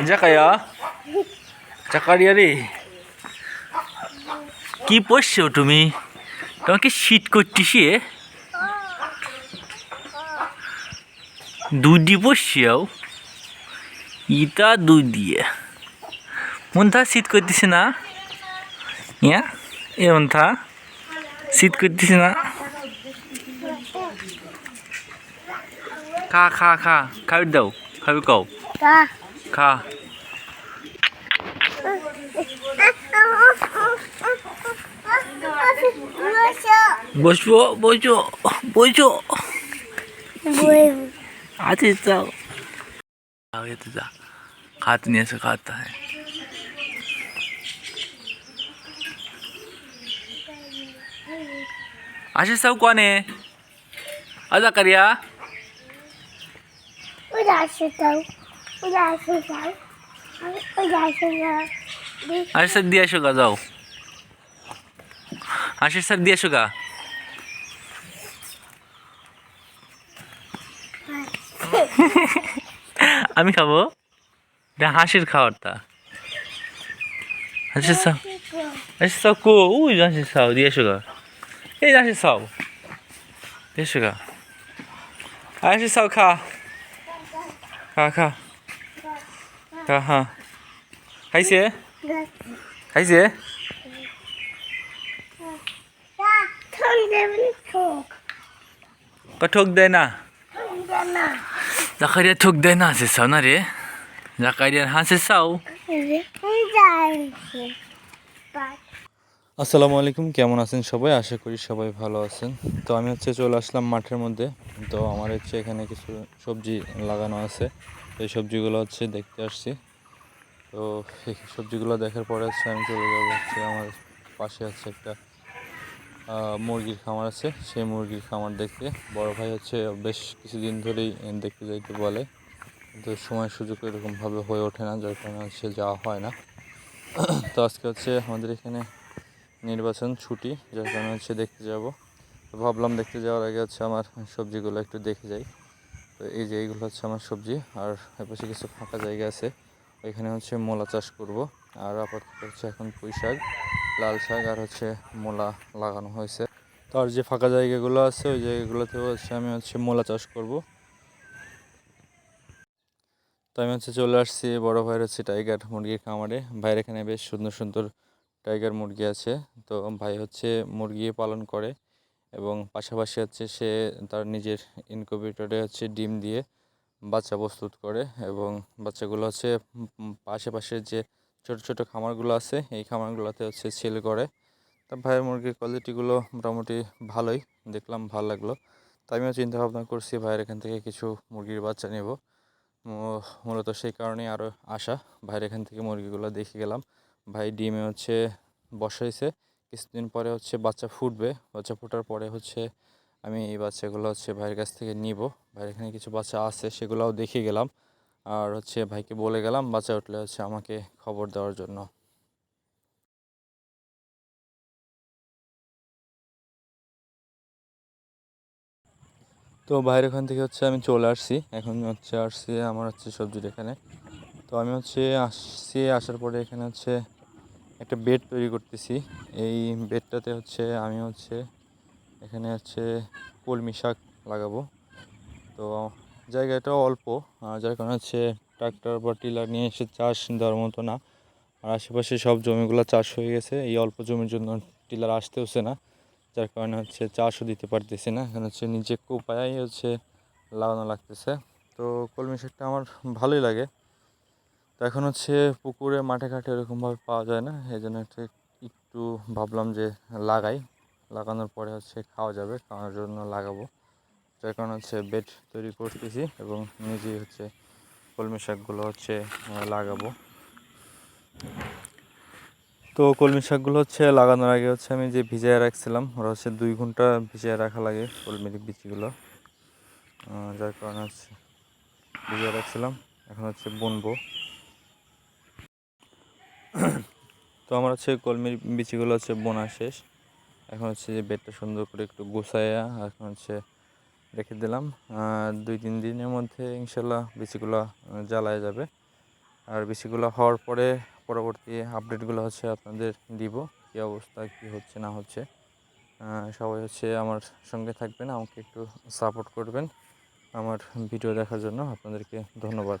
জাকাইয়া জাকারিয়া রে কি পড়ছো তুমি? তোমাকে শীত করতেছি দুধ পড়ছিও ইটা দুধ দিয়ে। মন থা শীত করতেছে না? ইয়া? এ মন থা শীত করতেছে না? খা খা খা। খাবি দাও খাবি কও खा बोचो बोचो बोचो। आते तो जा। खाते नहीं, ऐसे खाता है। आशीष साहब कौन है? अदा करिया। आशीष साहब আশিস স্যার, দিয়ে আসো গা, যাও। আশিস স্যার, দিয়ে আসো গা। আমি খাব? এটা হাসির খাওয়ারটা হাসির সাও হাসির সাও কো ওই হাসির সাও দিয়ে এসো গা। এই হাসির সাও দিয়ে এসো গা। হাসির সাও খা। খা খা। হ্যাঁ খাইছে খাইছে ঠক দেয় না জাকারিয়া ঠোক দেয় না হাসির সাও না রে জাকারিয়ার হাসির সাও আসসালামু আলাইকুম, কেমন আছেন সবাই? আশা করি সবাই ভালো আছেন। তো আমি হচ্ছে চলে আসলাম মাঠের মধ্যে। তো আমার হচ্ছে এখানে কিছু সবজি লাগানো আছে। এই সবজিগুলো হচ্ছে দেখতে আসছি। তো এই সবজিগুলো দেখার পরে হচ্ছে আমি চলে যাব হচ্ছে আমার পাশে হচ্ছে একটা মুরগির খামার আছে। সেই মুরগির খামার দেখতে। বড় ভাই হচ্ছে বেশ কিছুদিন ধরেই দেখতে যাইতে বলে। কিন্তু সময় সুযোগ এরকমভাবে হয়ে ওঠে না, যার কারণে হচ্ছে যাওয়া হয় না। তো আজকে হচ্ছে আমাদের এখানে নির্বাচন ছুটি, যার কারণে হচ্ছে দেখতে যাব। ভাবলাম দেখতে যাওয়ার আগে হচ্ছে আমার সবজিগুলো একটু দেখে যাই। তো এই যে এইগুলো হচ্ছে আমার সবজি, আর এপাশে কিছু ফাঁকা জায়গা আছে। এখানে হচ্ছে মূলা চাষ করব, আর আপাতত হচ্ছে এখন পুঁই শাক, লাল শাক, আর হচ্ছে মূলা লাগানো হয়েছে। তো আর যে ফাঁকা জায়গাগুলো আছে, ওই জায়গাগুলোতেও হচ্ছে আমি হচ্ছে মূলা চাষ করব। তো আমি হচ্ছে চলে আসছি বড় ভাইয়ের হচ্ছে টাইগার মুরগির খামারে। ভাইয়ের এখানে বেশ সুন্দর সুন্দর টাইগার মুরগি আছে। তো ভাই হচ্ছে মুরগি পালন করে। এবং পাশাপাশি হচ্ছে সে তার নিজের ইনকিউবেটরে হচ্ছে ডিম দিয়ে বাচ্চা প্রস্তুত করে এবং বাচ্চাগুলো হচ্ছে উম যে ছোট ছোট খামারগুলো আছে, এই খামারগুলোতে হচ্ছে সেল করে। তা ভাইয়ের মুরগির কোয়ালিটিগুলো মোটামুটি ভালোই, দেখলাম ভালো লাগল। তাই আমিও চিন্তা ভাবনা করছি ভাইয়ের এখান থেকে কিছু মুরগির বাচ্চা নেব। মূলত সেই কারণেই আরও আশা, ভাইয়ের এখান থেকে মুরগিগুলো দেখে গেলাম। ভাই ডিমে হচ্ছে বসাইছে। কিছুদিন পরে হচ্ছে বাচ্চা ফুটবে। বাচ্চা ফোটার পরে হচ্ছে আমি এই বাচ্চাগুলো হচ্ছে ভাইয়ের কাছ থেকে নিব। ভাইয়ের এখানে কিছু বাচ্চা আছে, সেগুলোও দেখে গেলাম। আর হচ্ছে ভাইকে বলে গেলাম, বাচ্চা উঠলে হচ্ছে আমাকে খবর দেওয়ার জন্য। তো ভাইয়ের ওখান থেকে হচ্ছে আমি চলে আসছি। এখন হচ্ছে আসছি আমার হচ্ছে সবজির এখানে। তো আমি হচ্ছে আসছি, আসার পরে এখানে হচ্ছে একটা বেড তৈরি করতেছি। এই বেডটাতে হচ্ছে আমি হচ্ছে এখানে হচ্ছে কলমি শাক লাগাবো। তো জায়গাটাও অল্প যার কারণে হচ্ছে ট্রাক্টর বা টিলার নিয়ে এসে চাষ দেওয়ার মতো না। আর আশেপাশে সব জমিগুলো চাষ হয়ে গেছে। এই অল্প জমির জন্য টিলার আসতে হচ্ছে না, যার কারণে হচ্ছে চাষও দিতে পারতেছি না। এখানে হচ্ছে নিজে কোপায়াই হচ্ছে লাগানো লাগতেছে। তো কলমি শাকটা আমার ভালোই লাগে। তো এখন হচ্ছে পুকুরে মাঠে ঘাটে এরকমভাবে পাওয়া যায় না। এই জন্য হচ্ছে একটু ভাবলাম যে লাগাই। লাগানোর পরে হচ্ছে খাওয়া যাবে, খাওয়ার জন্য লাগাবো। যার কারণে হচ্ছে বেড তৈরি করতেছি এবং নিজেই হচ্ছে কলমি শাকগুলো হচ্ছে লাগাবো। তো কলমি শাকগুলো হচ্ছে লাগানোর আগে হচ্ছে আমি যে ভিজিয়ে রাখছিলাম, ওরা হচ্ছে দুই ঘণ্টা ভিজিয়ে রাখা লাগে কলমির বীজগুলো। যার কারণে হচ্ছে ভিজিয়ে রাখছিলাম। এখন হচ্ছে বুনবো। তো আমার হচ্ছে কলমির বিচিগুলো হচ্ছে বোনা শেষ। এখন হচ্ছে যে বেডটা সুন্দর করে একটু গুছাইয়া এখন হচ্ছে রেখে দিলাম। দুই, তিন দিনের মধ্যে ইনশাল্লাহ বিচিগুলো জ্বালায় যাবে। আর বিচিগুলো হওয়ার পরে পরবর্তী আপডেটগুলো হচ্ছে আপনাদের দিব, কী অবস্থা, কী হচ্ছে, না হচ্ছে। সবাই হচ্ছে আমার সঙ্গে থাকবেন, আমাকে একটু সাপোর্ট করবেন। আমার ভিডিও দেখার জন্য আপনাদেরকে ধন্যবাদ।